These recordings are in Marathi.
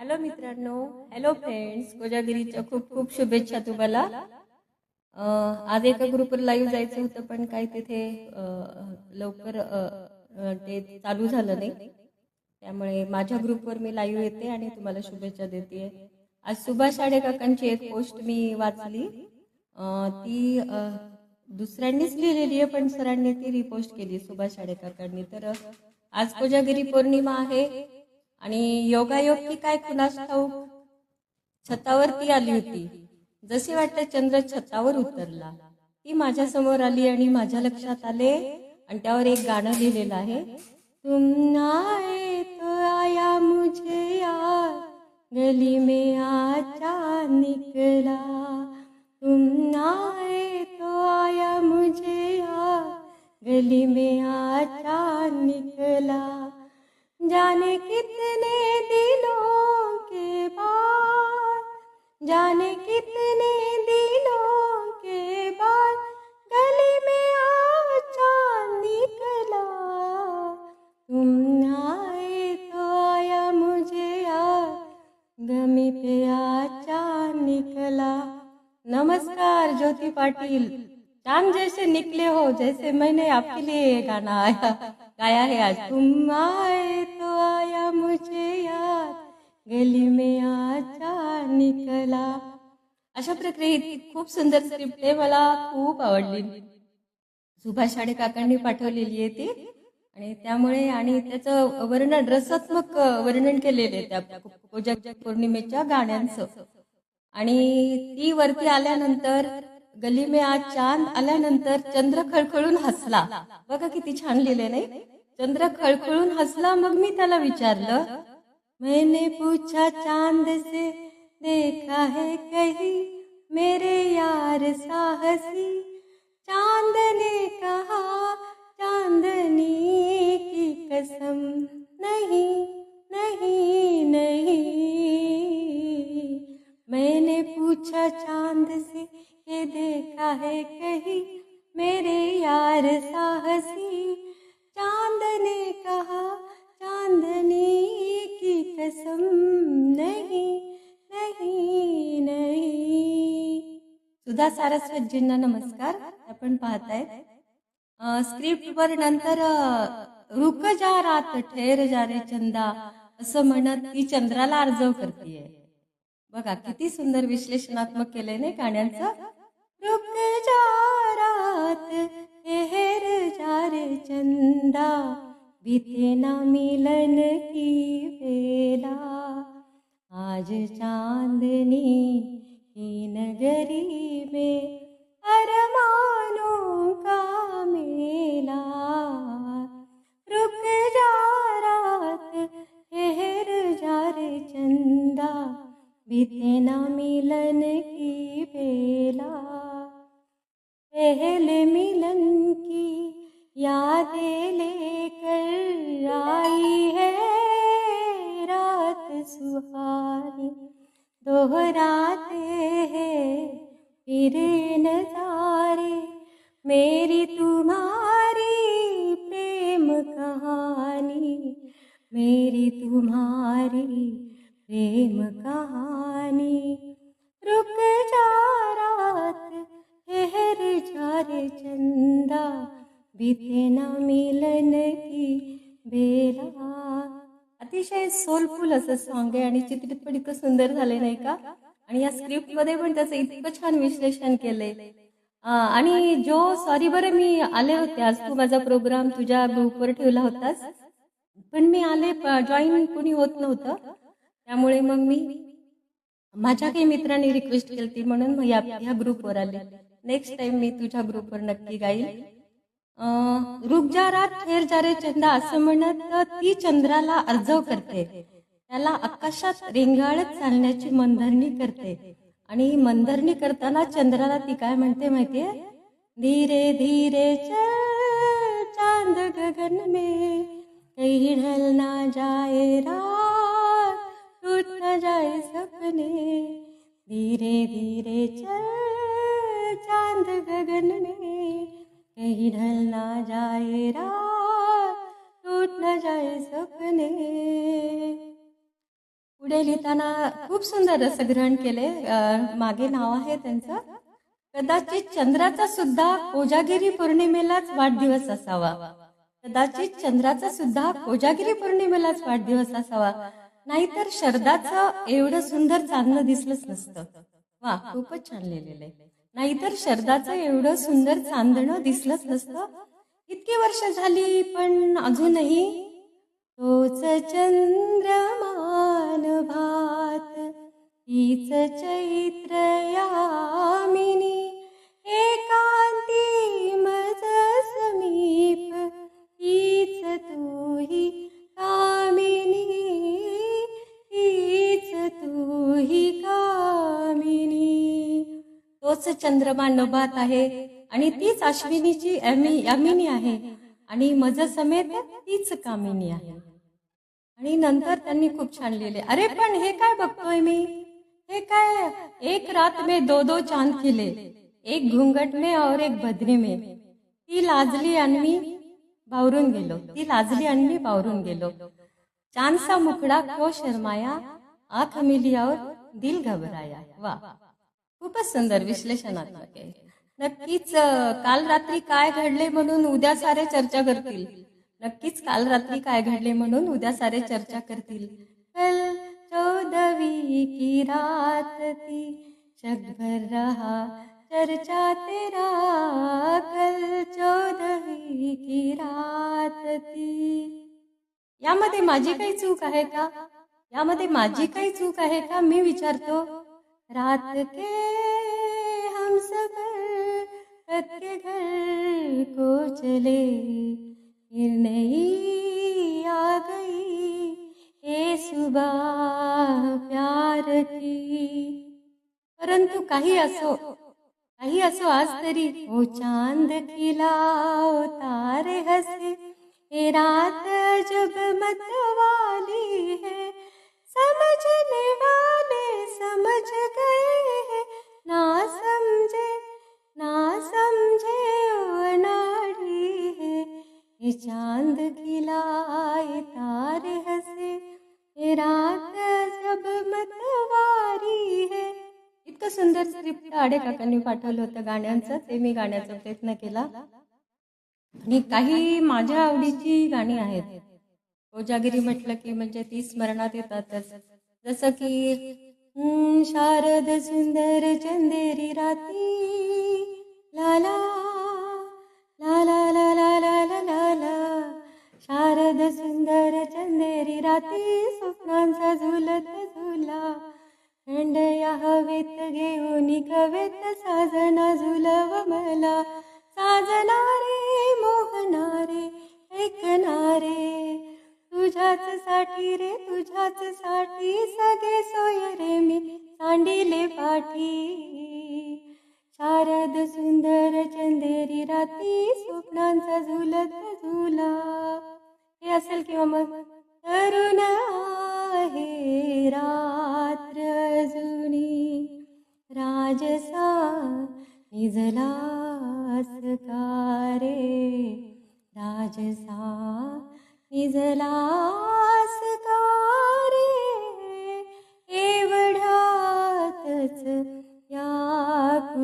हॅलो मित्रांनो. हॅलो फ्रेंड्स कोजागिरीच्या खूप खूप शुभेच्छा तुम्हाला. आज एका ग्रुपवर लाईव्ह जायचं होतं पण काय तिथे लवकर ते चालू झालं नाही. त्यामुळे माझ्या ग्रुपवर मी लाईव्ह येते आणि तुम्हाला शुभेच्छा देते. आज सुभाष साडे काकांची एक पोस्ट मी वाचली. ती दुसऱ्यांनीच लिहिलेली आहे पण सरांनी ती रिपोस्ट केली सुभाष साडे काकांनी. तर आज कोजागिरी पौर्णिमा आहे. आणि योगायोग की काय कुणास ठाऊक? छतावरती आली होती. जसे वाटतं चंद्र छतावर उतरला. ती माझ्यासमोर आली आणि माझ्या लक्षात आले आणि त्यावर एक गाणं लिहिलेलं आहे. तुम आए तो आया मुझे यार गली में आचा निकला. तुम आए तो आया मुझे यार गली में आचा निकला. जाने कितने दिलों के बाद, जाने कितने दिलों के बाद गली में आचा निकला। तुम आए तो आया मुझे यार गमी पे आचा निकला। नमस्कार, ज्योति पाटिल। चाँद जैसे निकले हो, जैसे मैंने आपके लिए गाना आया। गाया है आज? तुम आए तो आया मुझे याद गली में आचा निकला. अशा प्रकारे ही खूप सुंदर स्क्रिप्ट आहे मला खूप आवडली. सुभाष शाडे काकांनी पाठवलेली आहे ती. आणि त्यामुळे आणि त्याचं वर्णन रसात्मक वर्णन केलेलं आहे त्या कोजागिरी पौर्णिमेच्या गाण्यांचं. आणि ती वरती आल्यानंतर गली में आज चाँद आल्यानंतर चंद्र खळखळून हसला. बघा किती छान लिहिले नाही? चंद्र खळखळून हसला, मग मी त्याला विचारलं, मैंने पूछा चाँद से, देखा है कहीं? मेरे यार साहसी चाँद ने कहा, चांदनी की कसम, नहीं नहीं नहीं। मैंने पूछा चाँद है कहीं मेरे यार साहसी। चांद ने कहा चांदनी की कसम नहीं नहीं नहीं। सुधा सारस्वतजींना नमस्कार आपण पाहताय. स्क्रिप्ट वर नंतर रुक जा रात ठेर जा रे चंदा असं म्हणत ती चंद्राला अर्जव करतीये. बघा किती सुंदर विश्लेषणात्मक केलंय नाही गाण्यांचं रुक जा रात ठेर जा रे चंदा बीते ना मिलन की बेला। आज चांदनी की नगरी में अरमानों का मेला। रुक जा रात ठहर जा रे चंदा बीते ना मिलन की बेला। पहले मिलन की यादें लेकर आई है रात सुहानी। दोहराते हैं फिर नजारे, मेरी तुम्हारी प्रेम कहानी। मेरी तुम्हारी प्रेम कहानी। रुक जा रात चर चार चंदा बीते ना मिलन की बेला. अतिशय सोलफुल असं सॉन्ग आहे आणि चित्रित पण इतकं सुंदर झाले नाही का? आणि या स्क्रिप्टमध्ये पण त्याचं इतकं छान विश्लेषण केलंय. आणि जो सॉरी बरं मी आले होते आज. तू माझा प्रोग्राम तुझ्या ग्रुपवर ठेवला होतास. पण मी आले जॉईन कोणी होत नव्हतं. त्यामुळे मग मी माझ्या काही मित्रांनी रिक्वेस्ट केली म्हणून मग या ग्रुपवर आले. नेक्स्ट टाइम मी तुझ्या ग्रुपवर नक्की गाईल अं, रुक जा रात ठेर जा रे चंदा असं म्हणत ती चंद्राला अर्जव करते. त्याला आकाशात रेंगाळत चालण्याची मंदरणी करते. आणि मंदरणी करताना चंद्राला ती काय म्हणते माहितीये? धीरे धीरे चांद गगन में. कहीं ढल ना जाए रात टूट न जाए सपने. धीरे धीरे चल गगन में कहीं ढल ना जाए रात टूट ना जाए सपने पुढे लिहिताना खूप सुंदर असं ग्रहण केले मागे नाव आहे त्यांचं. कदाचित चंद्राचा सुद्धा कोजागिरी पौर्णिमेलाच वाढदिवस असावा. कदाचित चंद्राचा सुद्धा कोजागिरी पौर्णिमेलाच वाढदिवस असावा नाहीतर शरदाचं एवढं सुंदर चांदणं दिसलंच नसतं. वा खूपच छान लिहिलेलं आहे. नाहीतर शरदाचं एवढं सुंदर चांदणं दिसलंच नसतं. इतकी वर्ष झाली पण अजूनही तोच चंद्रमान भात तीच चैत्र यामिनी एकांती मज समीप तीच तूही कामिनी तीच तूही का तोच चंद्रमा नभात आहे आणि तीच अश्विनीची यामिनी आहे. आणि मज समेत तीच कामिनी आहे. आणि नंतर त्यांनी खूप छान लिहिले. अरे पण हे काय बघतोय मी? हे काय? एक रात में दो दो चांद खिले. एक घुंगट में और एक बदरी में. ती लाजली आणि मी बावरून गेलो. ती लाजली आणि मी बावरून गेलो. चांदसा मुखडा को शर्माया आख मिली और दिल घबराया. वा. खूपच सुंदर विश्लेषणात्मक आहे. नक्कीच काल रात्री काय घडले म्हणून उद्या सारे चर्चा करतील. नक्कीच काल रात्री काय घडले म्हणून उद्या सारे चर्चा करतील. कल चौदवी की रात थी जगभर रहा चर्चा तेरा कल चौदवी की रात थी यामध्ये माझी काही चूक आहे का? यामध्ये माझी काही चूक आहे का? मी विचारतो. रात के हम सफ़र रात के घर को चले। फिर नहीं आ गई ये सुबह प्यार की। परंतु काही असो काही असो आज तरी ओ चाँद खिला ओ तारे हसे। ये रात जब मत वाली है, समझने वाले समझ गए हैं। ना समझे ना समझे वो नाड़ी है। ये चांद खिलाए तारे हसे ये रात जब मतवारी है। इतकं सुंदर स्क्रिप्ट आडे काकांनी पाठवलं होतं गाण्यांचं ते मी गाण्याचा प्रयत्न केला. आणि काही माझ्या आवडीची गाणी आहेत. कोजागिरी म्हटलं की म्हणजे ती स्मरणात येतातच. जसं की शारद सुंदर चंदेरी राती. लाला लाला लाला लाला लाला शारद सुंदर चंदेरी राती स्वप्नांचा झुलत झुला. थंड या हवेत घेऊन कवेत साजना झुलव मला. साजणारे मोहनारे ऐकणार কাটি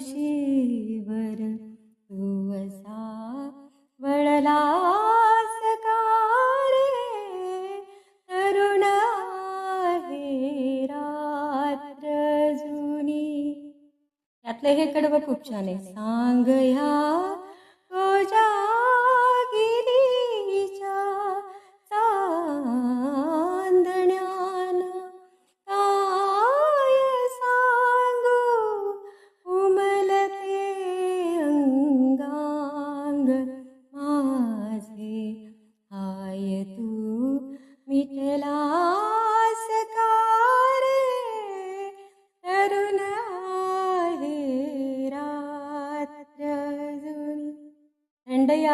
या कुशीवर तू असा वळलास कारे तरुण आहे रात्र जुनी. यातलं हे कडवं खूप छान आहे. सांग ह्या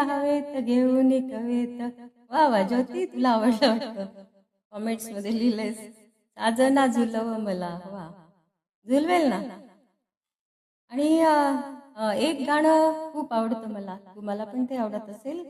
हवेत घेऊन कवेत वा वा ज्योती तुला आवडलं वाटतं? कॉमेंट्समध्ये लिहिलंयस साजना झुलव मला. वा. झुलवेल ना? आणि एक गाणं खूप आवडतं मला. तुम्हाला पण ते आवडत असेल.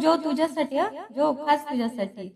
जो तुझ्यासाठी हा जो खास तुझ्यासाठी.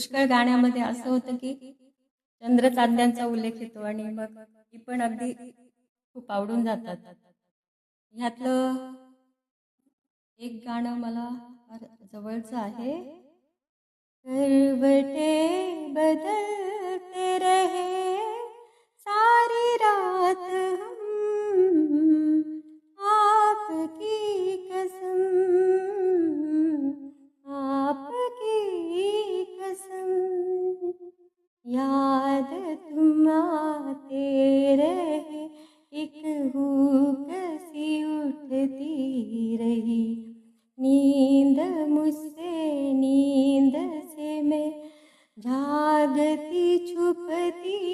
पुष्कळ गाण्यामध्ये असं होतं की चंद्रचांद्यांचा उल्लेख येतो आणि मग ती पण अगदी खूप आवडून जातात. ह्यातलं एक गाणं मला फार जवळचं आहे. करवटे बदलते रहे सारी रात याद तुम आते रहे एक हुक सी उठती रही। नींद मुझसे नींद से मैं जागती छुपती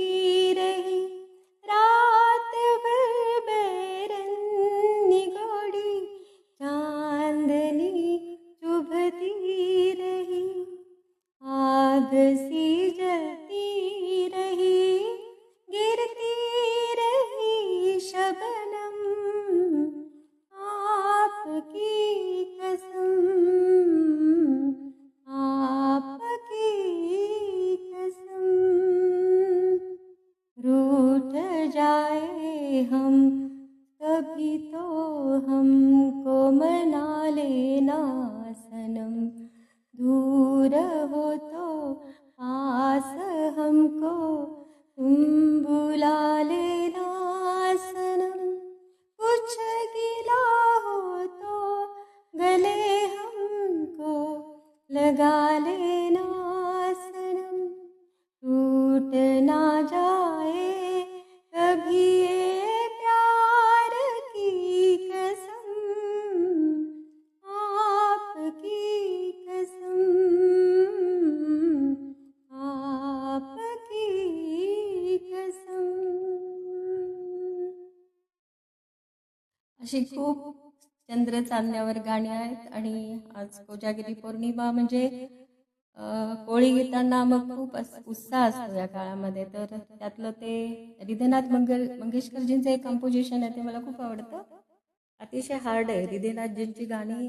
कभी तो हमको मना लेना सनम। दूर हो तो पास हमको, तुम बुला लेना सनम। कुछ गिला हो तो गले हमको, लगा लेना अशी खूप चंद्र चांदण्यावर गाणी आहेत आणि आज कोजागिरी पौर्णिमा म्हणजे कोळी गीतांना मग खूप उत्साह असतो या काळामध्ये. तर त्यातलं ते हृदयनाथ मंगल मंगेशकरजींचं एक कंपोजिशन आहे ते मला खूप आवडतं. अतिशय हार्ड आहे. हृदयनाथजींची गाणी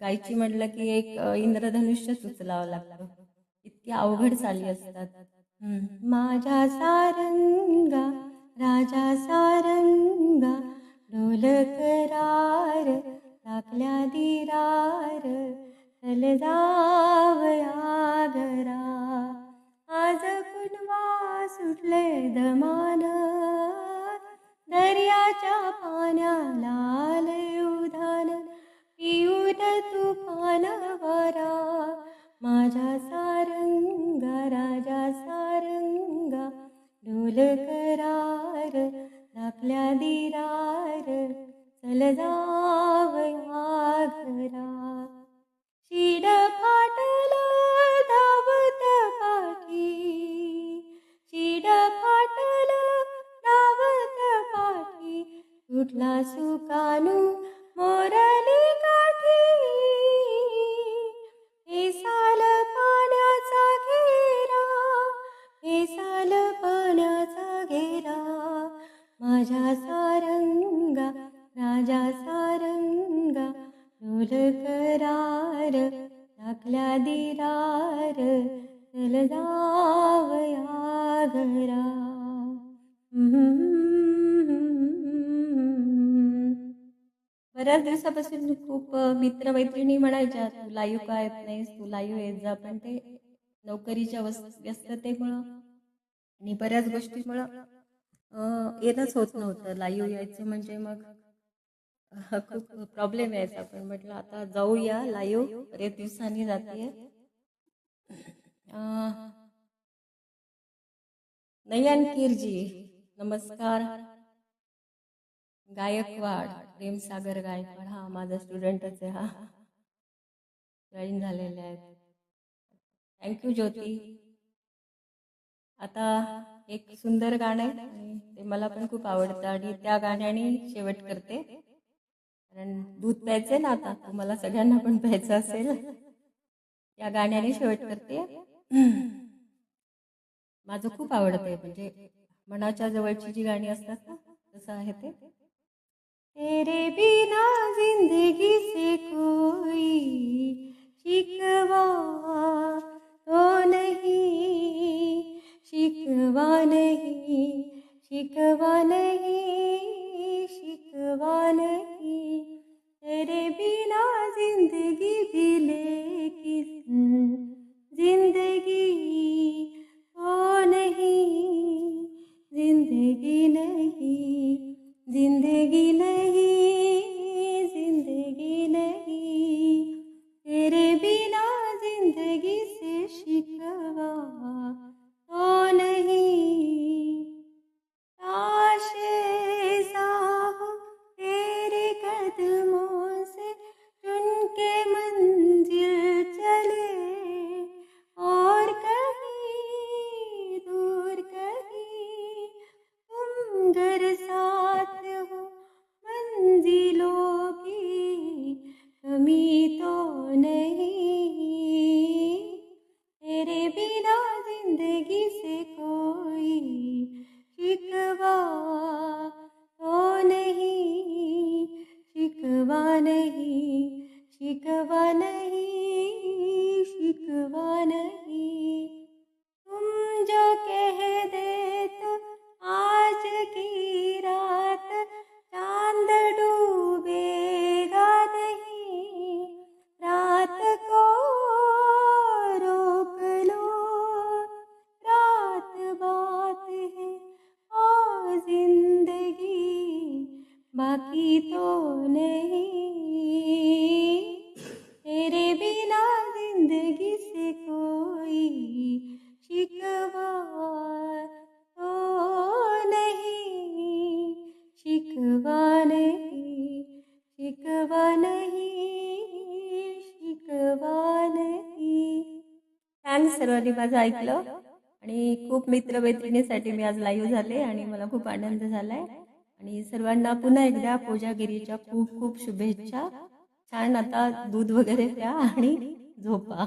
गायची म्हटलं की एक इंद्रधनुष्यच इंद्रधनुष्य सुचलावं लागतं. इतकी अवघड चाली असतात. माझ्या सारंगा राजा सारंगा डोल करार लागल्या दिरार चल जावया घरा. आज कुणवा सुटले दमान दर्याच्या पाण्याला आले उधान. पिऊन तुफान वारा माझ्या सारंगा राजा सारंगा डोल करा आपल्या दिरार चल जावया घरा. शिड फाटल धावत पाठी शिड फाटल धावत पाठी तुटला सुकानू टाकल्या दिरार चल जावया घरा. बऱ्याच दिवसापासून खूप मित्रमैत्रिणी म्हणायच्या तू लाईव्ह का येत नाहीस तू लाईव येत जा. पण ते नोकरीच्या व्यस्ततेमुळं आणि बऱ्याच गोष्टीमुळं अं, येणंच होत नव्हतं. लाईव्ह यायचं म्हणजे मग खूप प्रॉब्लेम यायचा पण म्हटलं आता जाऊया लाईव्ह बरेच दिवसांनी जाते नयन किरजी नमस्कार. गायकवाड प्रेमसागर गायकवाड. हा माझा स्टुडंटच आहे हा. जॉईन झालेले आहेत. Thank you Jyoti. आता एक सुंदर गाणं आहे ते मला पण खूप आवडतं आणि त्या गाण्याने शेवट करते. कारण दूध प्यायचंय ना आता तुम्हाला सगळ्यांना पण प्यायचं असेल. या गाण्याने शेवट करते. माझं खूप आवडतंय म्हणजे मनाच्या जवळची जी गाणी असतात ना तसं आहे ते. सर्वांनी माझं ऐकलं आणि खूप मित्रमैत्रिणीसाठी मी आज लाईव्ह झाले आणि मला खूप आनंद झालाय. आणि सर्वांना पुन्हा एकदा पूजागिरीच्या खूप खूप शुभेच्छा. छान आता दूध वगैरे प्या आणि झोपा.